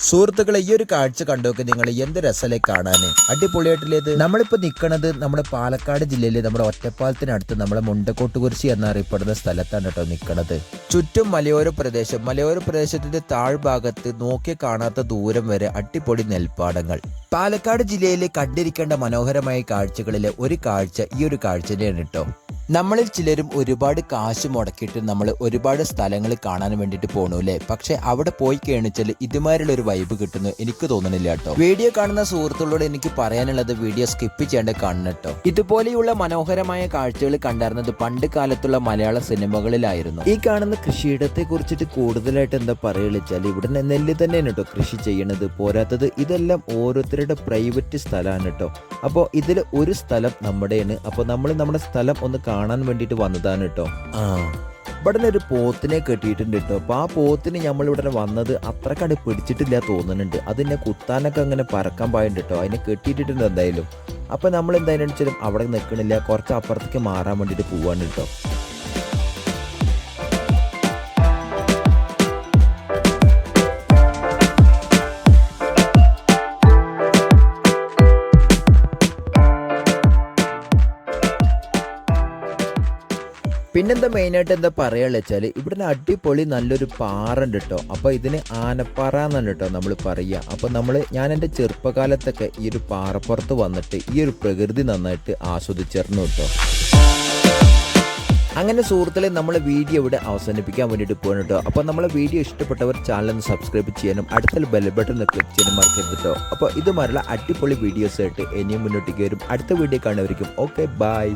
സുഹൃത്തുക്കളെ ഈ ഒരു കാഴ്ച കണ്ടോക്കെ നിങ്ങൾ എന്ത് രസമല്ലേ കാണാന്? അടിപൊളിയായിട്ടില്ലേത്? നമ്മളിപ്പോ നിൽക്കുന്നത് നമ്മുടെ പാലക്കാട് ജില്ലയിലെ നമ്മുടെ ഒറ്റപ്പാലത്തിനടുത്ത് നമ്മുടെ മുണ്ടക്കോട്ടുകുരിശി എന്നറിയപ്പെടുന്ന സ്ഥലത്താണ് കേട്ടോ നിൽക്കുന്നത് ചുറ്റും മലയോര പ്രദേശം. മലയോര പ്രദേശത്തിന്റെ താഴ്ഭാഗത്ത് നോക്കി കാണാത്ത ദൂരം വരെ അടിപൊളി നെൽപ്പാടങ്ങൾ. പാലക്കാട് ജില്ലയിലെ കണ്ടിരിക്കേണ്ട മനോഹരമായ കാഴ്ചകളിലെ ഒരു കാഴ്ച ഈ ഒരു കാഴ്ച തന്നെയാണ് കേട്ടോ. നമ്മളിൽ ചിലരും ഒരുപാട് കാശ് മുടക്കിയിട്ട് നമ്മൾ ഒരുപാട് സ്ഥലങ്ങൾ കാണാൻ വേണ്ടിയിട്ട് പോണു അല്ലേ? പക്ഷെ അവിടെ പോയി കേണിച്ചാൽ ഇതുമാതിരിയുള്ള ഒരു വൈബ് കിട്ടുന്നു. എനിക്ക് തോന്നുന്നില്ല കേട്ടോ. വീഡിയോ കാണുന്ന സുഹൃത്തുക്കളോട് എനിക്ക് പറയാനുള്ളത് വീഡിയോ സ്കിപ്പ് ചെയ്യേണ്ട കാണണം കേട്ടോ. ഇതുപോലെയുള്ള മനോഹരമായ കാഴ്ചകൾ കണ്ടായിരുന്നത് പണ്ട് കാലത്തുള്ള മലയാള സിനിമകളിലായിരുന്നു. ഈ കാണുന്ന കൃഷിയിടത്തെ കുറിച്ചിട്ട് കൂടുതലായിട്ട് എന്താ പറയുക വെച്ചാൽ ഇവിടെ നെല്ല് തന്നെയാണ് കേട്ടോ കൃഷി ചെയ്യണത്. പോരാത്തത് ഇതെല്ലാം ഓരോരുത്തരുടെ പ്രൈവറ്റ് സ്ഥലമാണ് കേട്ടോ. അപ്പോൾ ഇതിൽ ഒരു സ്ഥലം നമ്മുടെയാണ്. അപ്പോൾ നമ്മൾ നമ്മുടെ സ്ഥലം ഒന്ന് കാണാൻ വേണ്ടിയിട്ട് വന്നതാണ് കേട്ടോ ആ. ഇവിടെ ഒരു പോത്തിനെ കെട്ടിയിട്ടുണ്ട് കേട്ടോ അപ്പോൾ ആ പോത്തിന് നമ്മൾ ഇവിടെ വന്നത് അത്രക്കട് പിടിച്ചിട്ടില്ല തോന്നുന്നുണ്ട്. അതിനെ കുത്താനൊക്കെ അങ്ങനെ പറക്കാൻ പായുണ്ട് കേട്ടോ അതിനെ കെട്ടിയിട്ടിട്ടുണ്ട് എന്തായാലും. അപ്പോൾ നമ്മൾ എന്തായാലും അവിടെ നിൽക്കണില്ല കുറച്ച് അപ്പുറത്തേക്ക് മാറാൻ വേണ്ടിയിട്ട് പോവാണ് കേട്ടോ പിന്നെന്താ മെയിനായിട്ട് എന്താ പറയുക വെച്ചാൽ ഇവിടെ അടിപൊളി നല്ലൊരു പാറ ഉണ്ട് കേട്ടോ അപ്പോൾ ഇതിന് ആനപ്പാറ എന്നാണ് കേട്ടോ നമ്മൾ പറയുക അപ്പോൾ നമ്മൾ ഞാൻ എന്റെ ചെറുപ്പകാലത്തൊക്കെ ഈ ഒരു പാറപ്പുറത്ത് വന്നിട്ട് ഈ ഒരു പ്രകൃതി നന്നായിട്ട് ആസ്വദിച്ചിരുന്നു കേട്ടോ അങ്ങനെ സുഹൃത്തുക്കളെ നമ്മളെ വീഡിയോ ഇവിടെ അവസാനിപ്പിക്കാൻ വേണ്ടിയിട്ട് പോകണം കേട്ടോ അപ്പോൾ നമ്മളെ വീഡിയോ ഇഷ്ടപ്പെട്ടവർ ചാനൽ സബ്സ്ക്രൈബ് ചെയ്യാനും അടുത്ത ബെൽ ബട്ടൺ ക്ലിക്ക് ചെയ്യാനും മറക്കരുത് കേട്ടോ അപ്പോൾ ഇതുമാരുള്ള അടിപൊളി വീഡിയോസ് ആയിട്ട് ഇനിയും മുന്നോട്ടേക്ക് വരും. അടുത്ത വീഡിയോ കാണുന്നവരിക്കും. Okay bye.